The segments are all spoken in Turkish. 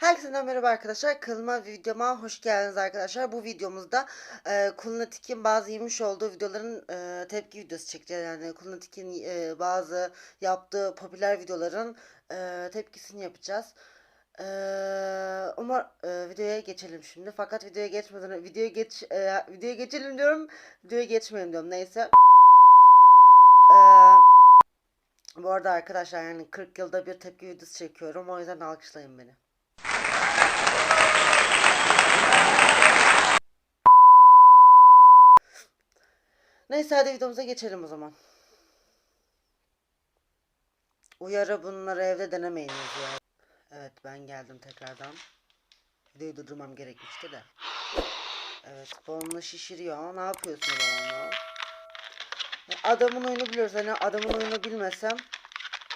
Herkese merhaba arkadaşlar. Kanalıma videoma hoş geldiniz arkadaşlar. Bu videomuzda e, Kulnatik'in bazı yemiş olduğu videoların e, tepki videosu çekeceğiz. Yani Kulnatik'in e, bazı yaptığı popüler videoların e, tepkisini yapacağız. E, umar e, videoya geçelim şimdi. Fakat videoya geçmeden videoya geç e, videoya geçelim diyorum. Videoya geçmeyelim diyorum. Neyse. E, bu arada arkadaşlar yani 40 yılda bir tepki videosu çekiyorum. O yüzden alkışlayın beni. Neyse hadi videomuza geçelim o zaman. Uyarı bunları evde denemeyiniz ya. Evet ben geldim tekrardan. Videoyu durdurmam gerekmişti de. Evet balonunu şişiriyor. Ne yapıyorsun balonla? Adamın oyunu biliyoruz. Hani adamın oyunu bilmesem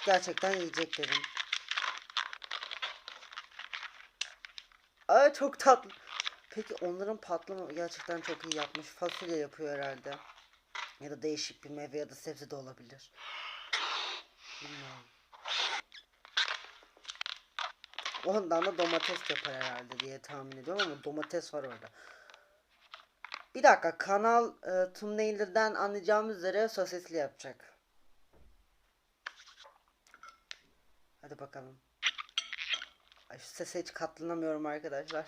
gerçekten yiyecek dedim. Aa çok tatlı. Peki onların patlama gerçekten çok iyi yapmış. Fasulye yapıyor herhalde. Ya da değişik bir meyve ya da sebze de olabilir. Bilmiyorum. Ondan da domates yapar herhalde diye tahmin ediyorum ama domates var orada. Bir dakika kanal e, thumbnail'den anlayacağımız üzere sosisli yapacak. Hadi bakalım. Ay şu sese hiç katlanamıyorum arkadaşlar.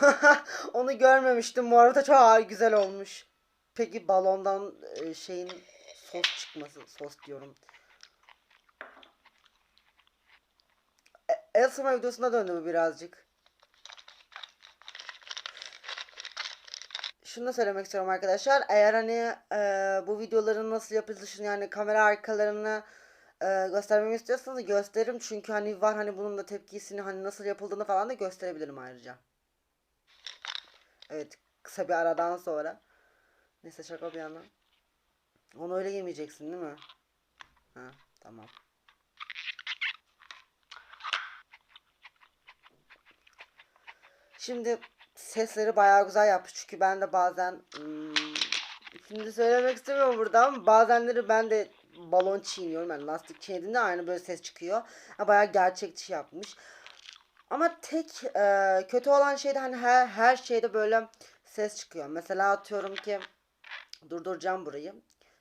Onu görmemiştim. Bu arada çok güzel olmuş. Peki balondan e, şeyin sos çıkması, sos diyorum. E, El Sema videosuna döndü bu birazcık. Şunu da söylemek istiyorum arkadaşlar. Eğer hani e, bu videoların nasıl yapılışını yani kamera arkalarını e, göstermemi istiyorsanız gösteririm. Çünkü hani var hani bunun da tepkisini hani nasıl yapıldığını falan da gösterebilirim ayrıca. Evet kısa bir aradan sonra. Neyse şaka bir yana. Onu öyle yemeyeceksin değil mi? Ha tamam. Şimdi sesleri bayağı güzel yapmış çünkü ben de bazen hmm, şimdi söylemek istemiyorum burada ama bazenleri ben de balon çiğniyorum yani lastik çiğnediğinde aynı böyle ses çıkıyor. Ha, bayağı gerçekçi yapmış. Ama tek e, kötü olan şey de hani her, her şeyde böyle ses çıkıyor. Mesela atıyorum ki durduracağım burayı.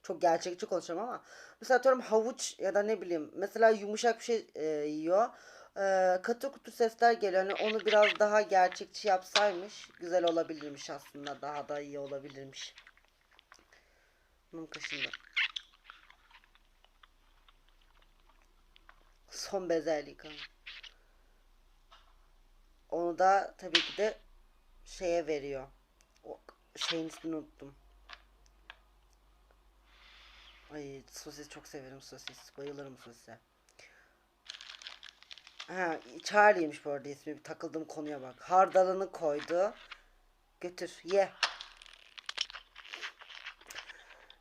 Çok gerçekçi konuşuyorum ama mesela atıyorum havuç ya da ne bileyim mesela yumuşak bir şey e, yiyor. E, katı kutu sesler geliyor. Hani onu biraz daha gerçekçi yapsaymış güzel olabilirmiş aslında. Daha da iyi olabilirmiş. Bunun kaşındı. Son bezellik. Onu da tabii ki de şeye veriyor. O şeyin ismini unuttum. Ay sosis çok severim sosis. Bayılırım sosise. Ha, Charlie'ymiş bu arada ismi. Bir takıldığım konuya bak. Hardalını koydu. Götür ye.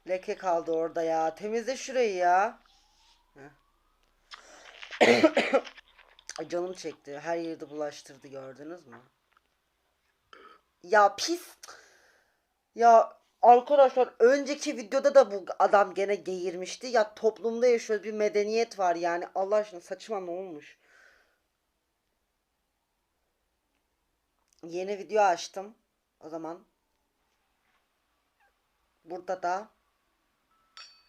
Leke kaldı orada ya. Temizle şurayı ya. Canım çekti. Her yerde bulaştırdı gördünüz mü? Ya pis. Ya arkadaşlar önceki videoda da bu adam gene geğirmişti. Ya toplumda yaşıyoruz bir medeniyet var yani. Allah aşkına saçma ne olmuş? Yeni video açtım. O zaman. Burada da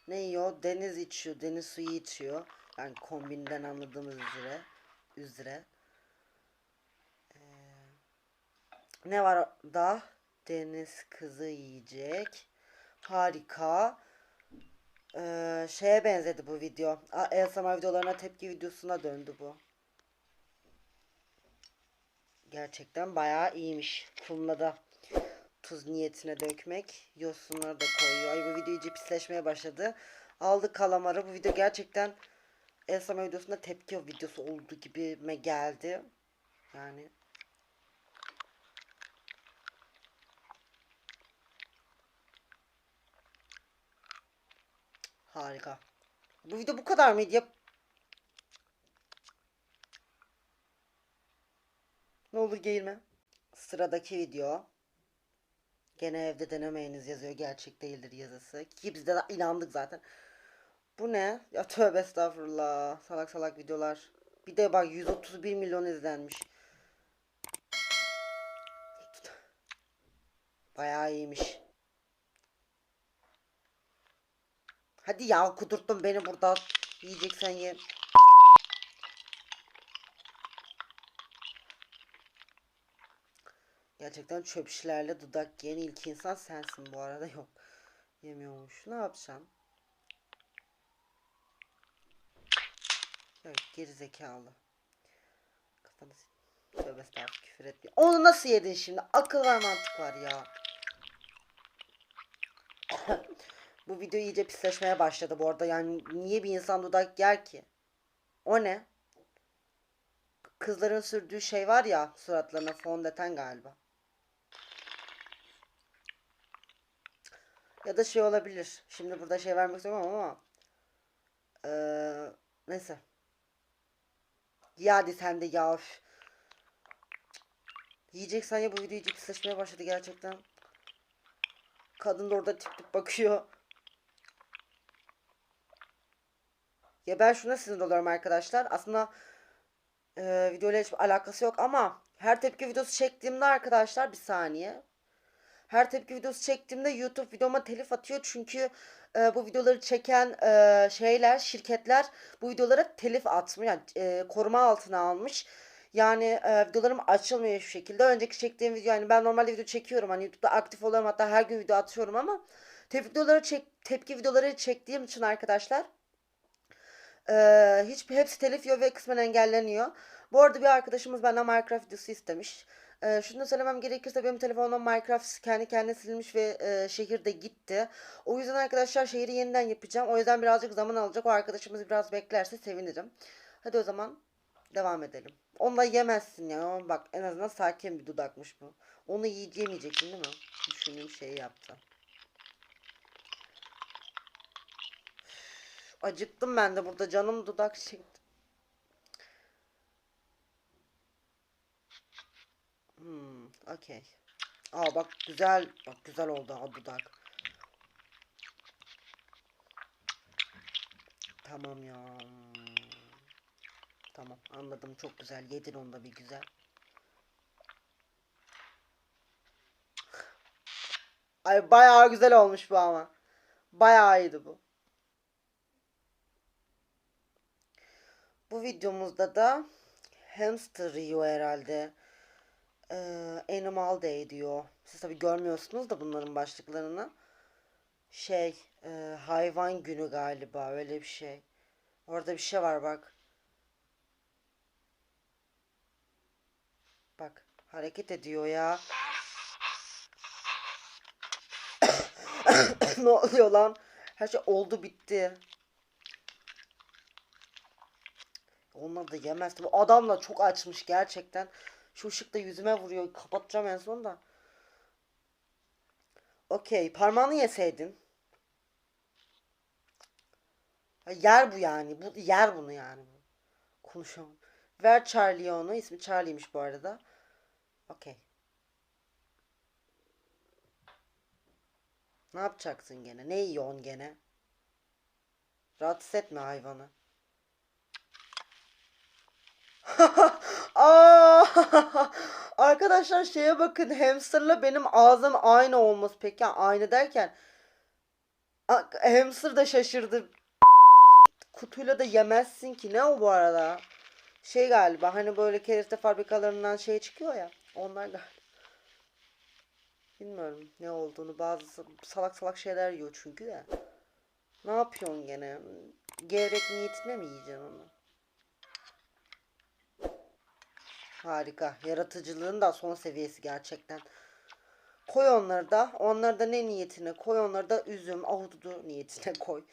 ne yiyor? Deniz içiyor. Deniz suyu içiyor. Yani kombinden anladığımız üzere. Üzere. Ee, ne var da? Deniz kızı yiyecek. Harika. Ee, şeye benzedi bu video. ASMR videolarına tepki videosuna döndü bu. Gerçekten bayağı iyiymiş. Kumla da tuz niyetine dökmek. Yosunları da koyuyor. Ay bu video iyice pisleşmeye başladı. Aldı kalamarı. Bu video gerçekten ASMR videosunda tepki videosu olduğu gibime geldi. Yani harika. Bu video bu kadar mıydı? Yap. Ne olur geğirme. Sıradaki video. Gene evde denemeyiniz yazıyor. Gerçek değildir yazısı. Ki biz de inandık zaten. Bu ne? Ya tövbe estağfurullah. Salak salak videolar. Bir de bak 131 milyon izlenmiş. Bayağı iyiymiş. Hadi ya kudurttun beni burada. Yiyeceksen ye. Gerçekten çöp şişlerle dudak yiyen ilk insan sensin bu arada yok. Yemiyormuş. Ne yapacağım? Evet, geri zekalı. Kafanı Tövbe estağfurullah küfür etmiyor. Onu nasıl yedin şimdi? Akıl var mantık var ya. bu video iyice pisleşmeye başladı bu arada. Yani niye bir insan dudak yer ki? O ne? Kızların sürdüğü şey var ya suratlarına fondöten galiba. Ya da şey olabilir. Şimdi burada şey vermek istemem ama. Eee neyse. Ya hadi sen de ya. üf. Yiyeceksen ya bu video iyice pisleşmeye başladı gerçekten. Kadın da orada tip tip bakıyor. Ya ben şuna sinir oluyorum arkadaşlar. Aslında e, videoyla hiçbir alakası yok ama her tepki videosu çektiğimde arkadaşlar bir saniye. Her tepki videosu çektiğimde YouTube videoma telif atıyor çünkü e, bu videoları çeken e, şeyler, şirketler bu videolara telif atmış, yani e, koruma altına almış. Yani e, videolarım açılmıyor hiçbir şekilde. Önceki çektiğim video yani ben normalde video çekiyorum hani YouTube'da aktif oluyorum hatta her gün video atıyorum ama tepki videoları çek tepki videoları çektiğim için arkadaşlar ee, hiç hepsi telif yiyor ve kısmen engelleniyor. Bu arada bir arkadaşımız benden Minecraft videosu istemiş. Ee, şunu da söylemem gerekirse benim telefonumdan Minecraft kendi kendine silmiş ve e, şehirde gitti. O yüzden arkadaşlar şehri yeniden yapacağım. O yüzden birazcık zaman alacak. O arkadaşımız biraz beklerse sevinirim. Hadi o zaman devam edelim. Onu da yemezsin ya. Ama Bak en azından sakin bir dudakmış bu. Onu yiyemeyeceksin değil mi? Düşündüğüm şeyi yaptı. Acıktım ben de burada canım dudak çekti. Hmm, okey. Aa bak güzel, bak güzel oldu ha dudak. Tamam ya. Tamam anladım çok güzel. Yedin onu da bir güzel. Ay bayağı güzel olmuş bu ama. Bayağı iyiydi bu. Bu videomuzda da hamster yiyor herhalde. Ee, Animal Day diyor. Siz tabi görmüyorsunuz da bunların başlıklarını. Şey, e, hayvan günü galiba öyle bir şey. Orada bir şey var bak. Bak hareket ediyor ya. ne oluyor lan? Her şey oldu bitti. Onları da yemezdim. Bu adam da çok açmış gerçekten. Şu ışık da yüzüme vuruyor. Kapatacağım en son da. Okey. Parmağını yeseydin. Yer bu yani. Bu yer bunu yani. Konuşamam. Ver Charlie onu. İsmi Charlie'ymiş bu arada. Okey. Ne yapacaksın gene? Ne yiyorsun gene? Rahatsız etme hayvanı. Aa, arkadaşlar şeye bakın hamsterla benim ağzım aynı olması peki aynı derken hamster da şaşırdı. Kutuyla da yemezsin ki ne o bu arada? Şey galiba hani böyle kereste fabrikalarından şey çıkıyor ya onlar galiba. Bilmiyorum ne olduğunu bazı salak salak şeyler yiyor çünkü de. Ne yapıyorsun gene? Gevrek niyetine mi yiyeceksin onu? Harika. Yaratıcılığın da son seviyesi gerçekten. Koy onları da. Onları da ne niyetine koy. Onları da üzüm, ahududu niyetine koy.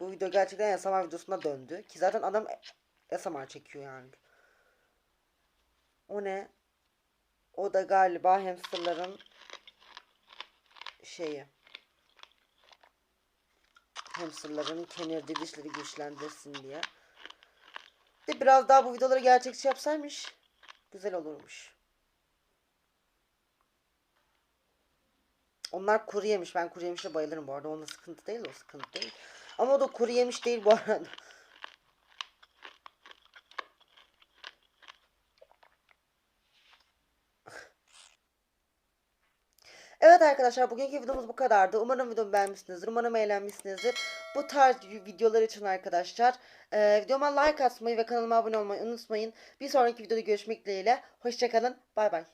Bu video gerçekten ASMR videosuna döndü. Ki zaten adam ASMR çekiyor yani. O ne? O da galiba hamsterların şeyi. Hamsterların kemirdiği dişleri güçlendirsin diye. De biraz daha bu videoları gerçekçi yapsaymış güzel olurmuş. Onlar kuru yemiş. Ben kuru yemişe bayılırım bu arada. Onda sıkıntı değil. O sıkıntı değil. Ama o da kuru yemiş değil bu arada. Evet arkadaşlar bugünkü videomuz bu kadardı. Umarım videomu beğenmişsinizdir. Umarım eğlenmişsinizdir. Bu tarz videolar için arkadaşlar e, videoma like atmayı ve kanalıma abone olmayı unutmayın. Bir sonraki videoda görüşmek dileğiyle. Hoşçakalın. Bay bay.